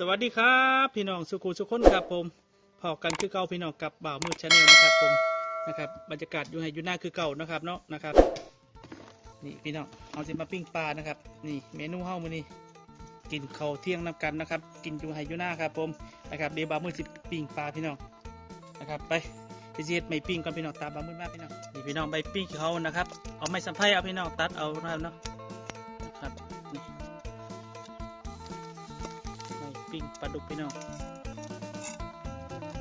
สวัสดีครับ พี่น้องสุขุสุขคนครับผมพอกันคือเก่าพี่น้องกับบ่าวมืดชาแนลนะครับผมนะครับบรรยากาศอยู่ให้อยู่หน้าคือเก่านะครับเนาะนะครับ นี่พี่น้องเอาสิมาปิ้งปลานะครับ นี่เมนูเฮ้ามือนี้กินข้าวเที่ยงนำกันนะครับ กินอยู่ให้อยู่หน้าครับผมนะครับเดี๋ยวบ่าวมืดสิปิ้งปลาพี่น้องนะครับไปไปเฮ็ดไม่ปิ้งก่อนพี่น้องตามบ่าวมืดมาพี่น้องนี่พี่น้องใบปิ้งเขานะครับ เอาไม้สัมไพเอาพี่น้องตัดเอานะครับเนาะนะครับนี่ ปิ้งปลาดุกพี่น้อง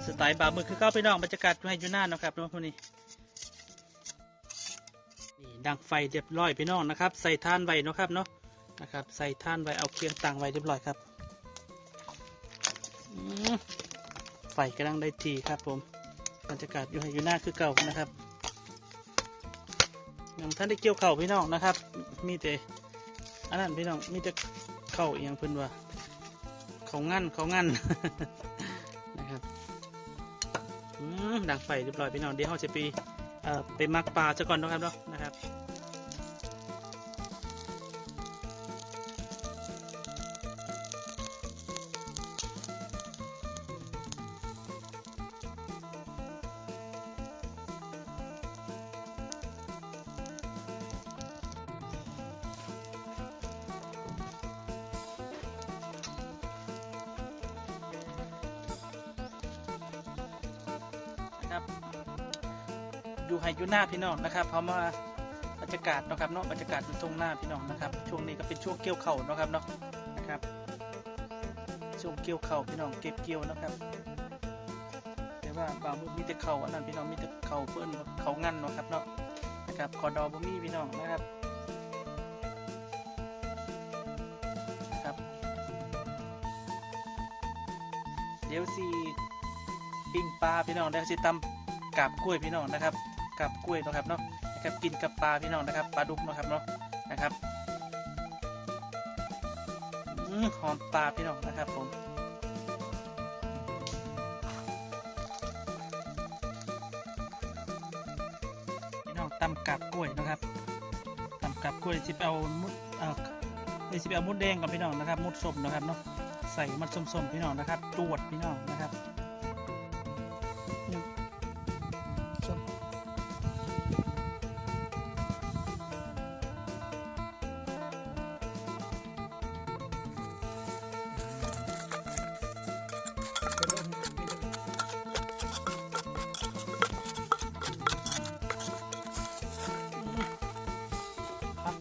สไตล์บาร์มือคือเข้าพี่น้องบรรยากาศให้อยู่หน้าเนาะครับเนาะพวกนี้นี่ดังไฟเรียบร้อยพี่น้องนะครับ ใส่ท่านไว้เนาะครับเนาะนะครับ ใส่ท่านไว้เอาเคียงตังไว้เรียบร้อยครับไฟกำลังได้ทีครับผมบรรยากาศอยู่ให้อยู่หน้าคือเก่านะครับยังท่านได้เกี่ยวเข่าพี่น้องนะครับ มีแต่อันนั้นพี่น้องมีแต่เข่าเอียงเพิ่นว่า เขางั้นเขางั้นนะครับอืมดังไฟเรียบร้อยไปนอนเดี๋ยวเราจะไปเอ่อไปมักปลาซะก่อนนะครับเนาะนะครับนะครับ อยู่ให้อยู่หน้าพี่น้องนะครับเพราะว่าบรรยากาศนะครับเนาะบรรยากาศอยู่ตรงหน้าพี่น้องนะครับ ช่วงนี้ก็เป็นช่วงเกี่ยวเข่าเนาะครับเนาะนะครับ ช่วงเกี่ยวเข่าพี่น้องเก็บเกี่ยวนะครับ แต่ว่าบางมือมีแต่เข่าอันนั้นพี่น้องมีแต่เข่าเพื่อนเขางั้นเนาะครับเนาะนะครับคอดอบ่มีพี่น้องนะครับนะครับ เดี๋ยวสิปิ้งปลาพี่น้องเดี๋ยวสิตำกับกล้วยพี่น้องนะครับ กับกล้วยนะครับเนาะนะครับกินกับปลาพี่น้องนะครับปลาดุกนะครับเนาะนะครับหอมปลาพี่น้องนะครับผมพี่น้องตำกับกล้วยนะครับตำกับกล้วยสิไปเอามุดเอ่อนี่สิไปเอามุดแดงกับพี่น้องนะครับมุดส้มนะครับเนาะใส่มันส้มๆพี่น้องนะครับจวดพี่น้องนะครับ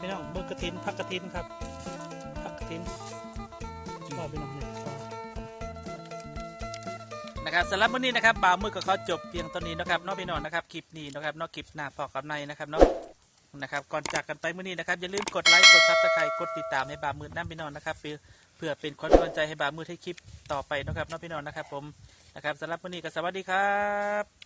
พี่น้องเบอร์กระถินผักกระถินครับผักกระถินชอบพี่น้องเลยชอบนะครับสำหรับวันนี้นะครับบ่าวมือก็ขอจบเพียงเท่านี้นะครับเนอกพี่น้องนะครับคลิปนี้นะครับเนอกคลิปหน้าพอกับในนะครับเนาะนะครับก่อนจากกันไปมื้อนี้นะครับอย่าลืมกดไลค์กดซับสไครต์กดติดตามให้บ่าวมือน้ำพี่น้องนะครับเพื่อเพื่อเป็นความกำลังใจให้บ่าวมือให้คลิปต่อไปนะครับเนอกพี่น้องนะครับ ผมนะครับสำหรับวันนี้ก็สวัสดีครับ